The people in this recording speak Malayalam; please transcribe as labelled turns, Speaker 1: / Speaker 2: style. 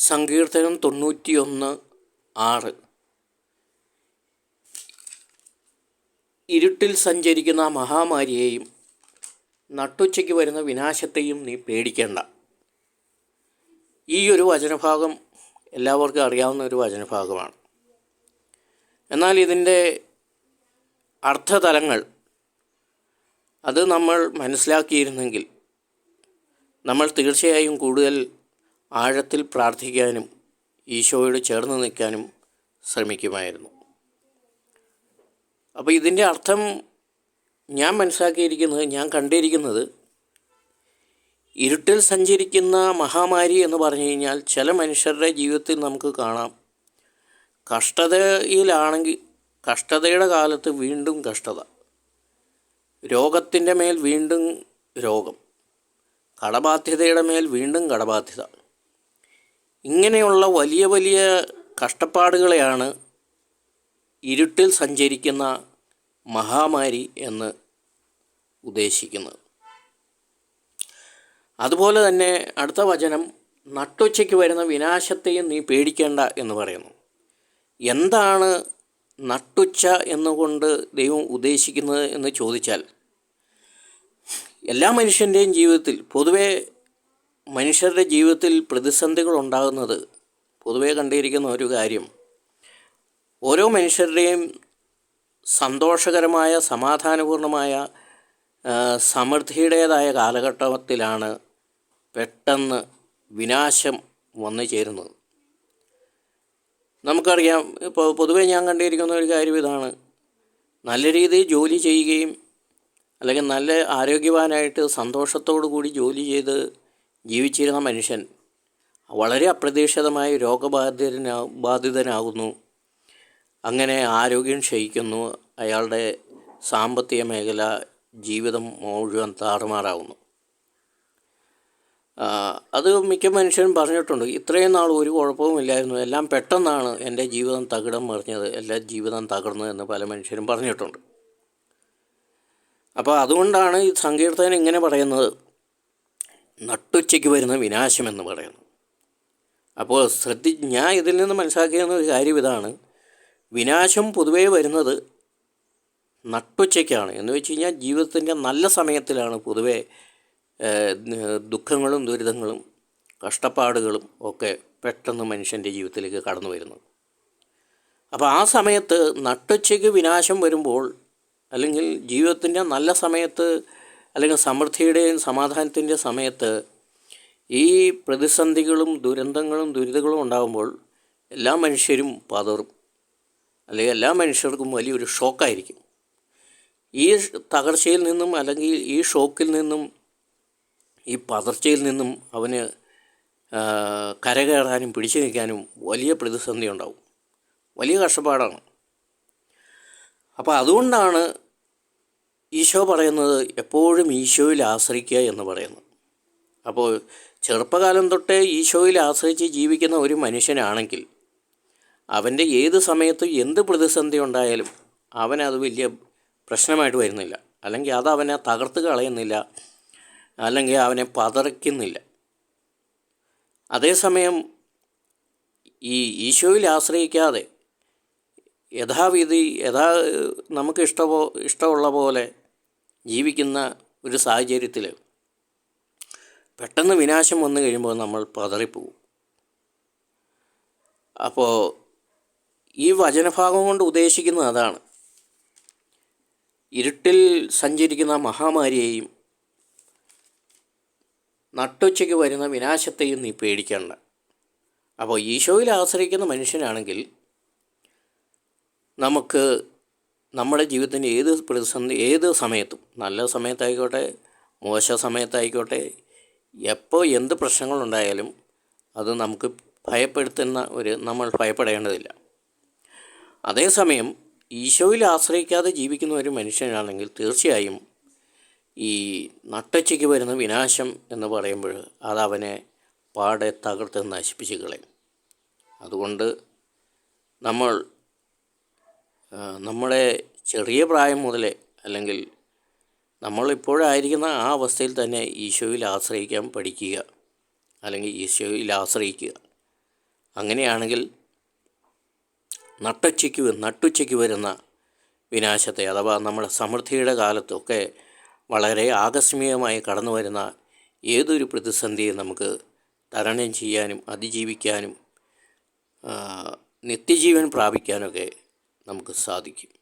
Speaker 1: സങ്കീർത്തനം തൊണ്ണൂറ്റിയൊന്ന് ആറ്. ഇരുട്ടിൽ സഞ്ചരിക്കുന്ന മഹാമാരിയെയും നട്ടുച്ചയ്ക്ക് വരുന്ന വിനാശത്തെയും നീ പേടിക്കേണ്ട. ഈ ഒരു വചനഭാഗം എല്ലാവർക്കും അറിയാവുന്ന ഒരു വചനഭാഗമാണ്. എന്നാൽ ഇതിന്റെ അർത്ഥതലങ്ങൾ അത് നമ്മൾ മനസ്സിലാക്കിയിരുന്നെങ്കിൽ നമ്മൾ തീർച്ചയായും കൂടുതൽ ആഴത്തിൽ പ്രാർത്ഥിക്കാനും ഈശോയോട് ചേർന്ന് നിൽക്കാനും ശ്രമിക്കുമായിരുന്നു. അപ്പോൾ ഇതിന്റെ അർത്ഥം ഞാൻ മനസ്സിലാക്കിയിരിക്കുന്നത് ഞാൻ കണ്ടിരിക്കുന്നത് ഇരുട്ടിൽ സഞ്ചരിക്കുന്ന മഹാമാരി എന്ന് പറഞ്ഞു കഴിഞ്ഞാൽ ചില മനുഷ്യരുടെ ജീവിതത്തിൽ നമുക്ക് കാണാം. കഷ്ടതയിലാണെങ്കിൽ കഷ്ടതയുടെ കാലത്ത് വീണ്ടും കഷ്ടത. രോഗത്തിന്റെ മേൽ വീണ്ടും രോഗം. കടബാധ്യതയുടെ മേൽ വീണ്ടും കടബാധ്യത. ഇങ്ങനെയുള്ള വലിയ വലിയ കഷ്ടപ്പാടുകളെയാണ് ഇരുട്ടിൽ സഞ്ചരിക്കുന്ന മഹാമാരി എന്ന് ഉദ്ദേശിക്കുന്നത്. അതുപോലെ തന്നെ അടുത്ത വചനം നട്ടുച്ചയ്ക്ക് വരുന്ന വിനാശത്തെയും നീ പേടിക്കേണ്ട എന്ന് പറയുന്നു. എന്താണ് നട്ടുച്ച എന്നുകൊണ്ട് ദൈവം ഉദ്ദേശിക്കുന്നത് എന്ന് ചോദിച്ചാൽ എല്ലാ മനുഷ്യന്റെയും ജീവിതത്തിൽ പൊതുവേ മനുഷ്യരുടെ ജീവിതത്തിൽ പ്രതിസന്ധികൾ ഉണ്ടാകുന്നത് പൊതുവേ കണ്ടിരിക്കുന്ന ഒരു കാര്യം. ഓരോ മനുഷ്യരുടെയും സന്തോഷകരമായ സമാധാനപൂർണമായ സമൃദ്ധിയുടേതായ കാലഘട്ടത്തിലാണ് പെട്ടെന്ന് വിനാശം വന്നു ചേരുന്നത്. നമുക്കറിയാം ഇപ്പോൾ പൊതുവേ ഞാൻ കണ്ടിരിക്കുന്ന ഒരു കാര്യം ഇതാണ്. നല്ല രീതിയിൽ ജോലി ചെയ്യുകയും അല്ലെങ്കിൽ നല്ല ആരോഗ്യവാനായിട്ട് സന്തോഷത്തോടു കൂടി ജോലി ചെയ്ത് ജീവിച്ചിരുന്ന മനുഷ്യൻ വളരെ അപ്രതീക്ഷിതമായി രോഗബാധിതനാ ബാധിതനാകുന്നു. അങ്ങനെ ആരോഗ്യം ക്ഷയിക്കുന്നു. അയാളുടെ സാമ്പത്തിക മേഖല ജീവിതം മുഴുവൻ താറുമാറാവുന്നു. അത് മിക്ക മനുഷ്യരും പറഞ്ഞിട്ടുണ്ട്. ഇത്രയും നാൾ ഒരു കുഴപ്പവുമില്ലായിരുന്നു എല്ലാം പെട്ടെന്നാണ് എന്റെ ജീവിതം തകിടം മറിഞ്ഞത്. എല്ലാ ജീവിതം തകർന്നു എന്ന് പല മനുഷ്യരും പറഞ്ഞിട്ടുണ്ട്. അപ്പോൾ അതുകൊണ്ടാണ് ഈ സങ്കീർത്തനം ഇങ്ങനെ പറയുന്നത്. നട്ടുച്ചയ്ക്ക് വരുന്ന വിനാശമെന്ന് പറയുന്നു. അപ്പോൾ ശ്രദ്ധി ഞാൻ ഇതിൽ നിന്ന് മനസ്സിലാക്കിയിരുന്ന ഒരു കാര്യം ഇതാണ്. വിനാശം പൊതുവേ വരുന്നത് നട്ടുച്ചയ്ക്കാണ്. എന്ന് വെച്ച് കഴിഞ്ഞാൽ ജീവിതത്തിന്റെ നല്ല സമയത്തിലാണ് പൊതുവേ ദുഃഖങ്ങളും ദുരിതങ്ങളും കഷ്ടപ്പാടുകളും ഒക്കെ പെട്ടെന്ന് മനുഷ്യന്റെ ജീവിതത്തിലേക്ക് കടന്നു വരുന്നത്. അപ്പോൾ ആ സമയത്ത് നട്ടുച്ചയ്ക്ക് വിനാശം വരുമ്പോൾ അല്ലെങ്കിൽ ജീവിതത്തിന്റെ നല്ല സമയത്ത് അല്ലെങ്കിൽ സമൃദ്ധിയുടെയും സമാധാനത്തിന്റെ സമയത്ത് ഈ പ്രതിസന്ധികളും ദുരന്തങ്ങളും ദുരിതങ്ങളും ഉണ്ടാകുമ്പോൾ എല്ലാ മനുഷ്യരും പതറും. അല്ലെങ്കിൽ എല്ലാ മനുഷ്യർക്കും വലിയൊരു ഷോക്കായിരിക്കും. ഈ തകർച്ചയിൽ നിന്നും അല്ലെങ്കിൽ ഈ ഷോക്കിൽ നിന്നും ഈ പതർച്ചയിൽ നിന്നും അവന് കരകയറാനും പിടിച്ചു നിൽക്കാനും വലിയ പ്രതിസന്ധി ഉണ്ടാവും. വലിയ കഷ്ടപ്പാടാണ്. അപ്പോൾ അതുകൊണ്ടാണ് ഈശോ പറയുന്നത് എപ്പോഴും ഈശോയിൽ ആശ്രയിക്കുക എന്ന് പറയുന്നു. അപ്പോൾ ചെറുപ്പകാലം തൊട്ടേ ഈശോയിൽ ആശ്രയിച്ച് ജീവിക്കുന്ന ഒരു മനുഷ്യനാണെങ്കിൽ അവന്റെ ഏത് സമയത്തും എന്ത് പ്രതിസന്ധി ഉണ്ടായാലും അവനത് വലിയ പ്രശ്നമായിട്ട് വരുന്നില്ല. അല്ലെങ്കിൽ അത് അവനെ തകർത്ത് കളയുന്നില്ല. അല്ലെങ്കിൽ അവനെ പതറിക്കുന്നില്ല. അതേസമയം ഈ ഈശോയിൽ ആശ്രയിക്കാതെ യഥാവിധി യഥാ നമുക്ക് ഇഷ്ടപോ ഇഷ്ടമുള്ള പോലെ ജീവിക്കുന്ന ഒരു സാഹചര്യത്തിൽ പെട്ടെന്ന് വിനാശം വന്നു കഴിയുമ്പോൾ നമ്മൾ പതറിപ്പോവും അപ്പോൾ ഈ വചനഭാഗം കൊണ്ട് ഉദ്ദേശിക്കുന്നത് അതാണ്. ഇരുട്ടിൽ സഞ്ചരിക്കുന്ന മഹാമാരിയെയും നട്ടുച്ചയ്ക്ക് വരുന്ന വിനാശത്തെയും നീ പേടിക്കേണ്ട. അപ്പോൾ ഈശോയിൽ ആശ്രയിക്കുന്ന മനുഷ്യനാണെങ്കിൽ നമുക്ക് നമ്മുടെ ജീവിതത്തിന്റെ ഏത് പ്രതിസന്ധി ഏത് സമയത്തും നല്ല സമയത്തായിക്കോട്ടെ മോശ സമയത്തായിക്കോട്ടെ എപ്പോൾ എന്ത് പ്രശ്നങ്ങളുണ്ടായാലും അത് നമുക്ക് ഭയപ്പെടുത്തുന്ന ഒരു നമ്മൾ ഭയപ്പെടേണ്ടതില്ല. അതേസമയം ഈശോയിൽ ആശ്രയിക്കാതെ ജീവിക്കുന്ന ഒരു മനുഷ്യനാണെങ്കിൽ തീർച്ചയായും ഈ നട്ടച്ചയ്ക്ക് വരുന്ന വിനാശം എന്ന് പറയുമ്പോൾ അതവനെ പാടെ തകർത്ത് നശിപ്പിച്ച് കളയും. അതുകൊണ്ട് നമ്മൾ നമ്മുടെ ചെറിയ പ്രായം മുതലേ അല്ലെങ്കിൽ നമ്മളിപ്പോഴായിരിക്കുന്ന ആ അവസ്ഥയിൽ തന്നെ ഈശോയിൽ ആശ്രയിക്കാൻ പഠിക്കുക അല്ലെങ്കിൽ ഈശോയിൽ ആശ്രയിക്കുക. അങ്ങനെയാണെങ്കിൽ നട്ടുച്ചയ്ക്ക് നട്ടുച്ചയ്ക്ക് വരുന്ന വിനാശത്തെ അഥവാ നമ്മുടെ സമൃദ്ധിയുടെ കാലത്തൊക്കെ വളരെ ആകസ്മികമായി കടന്നു വരുന്ന ഏതൊരു പ്രതിസന്ധിയെ നമുക്ക് തരണം ചെയ്യാനും അതിജീവിക്കാനും നിത്യജീവൻ പ്രാപിക്കാനൊക്കെ നമുക്ക് സാധിക്കും.